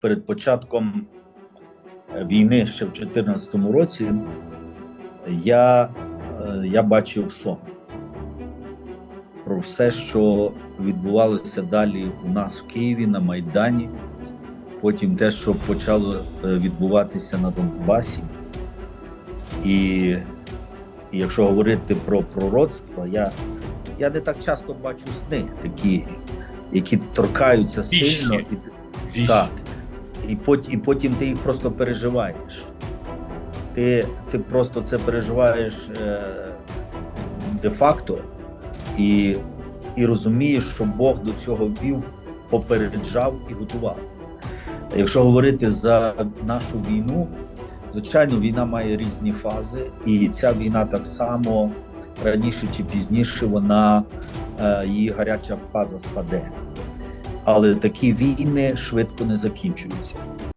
перед початком е, війни ще в 2014 році я, е, я бачив сон про все, що відбувалося далі у нас в Києві на Майдані. Потім те, що почало е, відбуватися на Донбасі. І, і якщо говорити про пророцтво, я, я не так часто бачу сни, такі, які торкаються сильно. І, так. І, потім, і потім ти їх просто переживаєш. Ти, ти просто це переживаєш е, де-факто і, і розумієш, що Бог до цього вів, попереджав і готував. Якщо говорити за нашу війну, звичайно, війна має різні фази, і ця війна так само раніше чи пізніше вона е, її гаряча фаза спаде. Але такі війни швидко не закінчуються.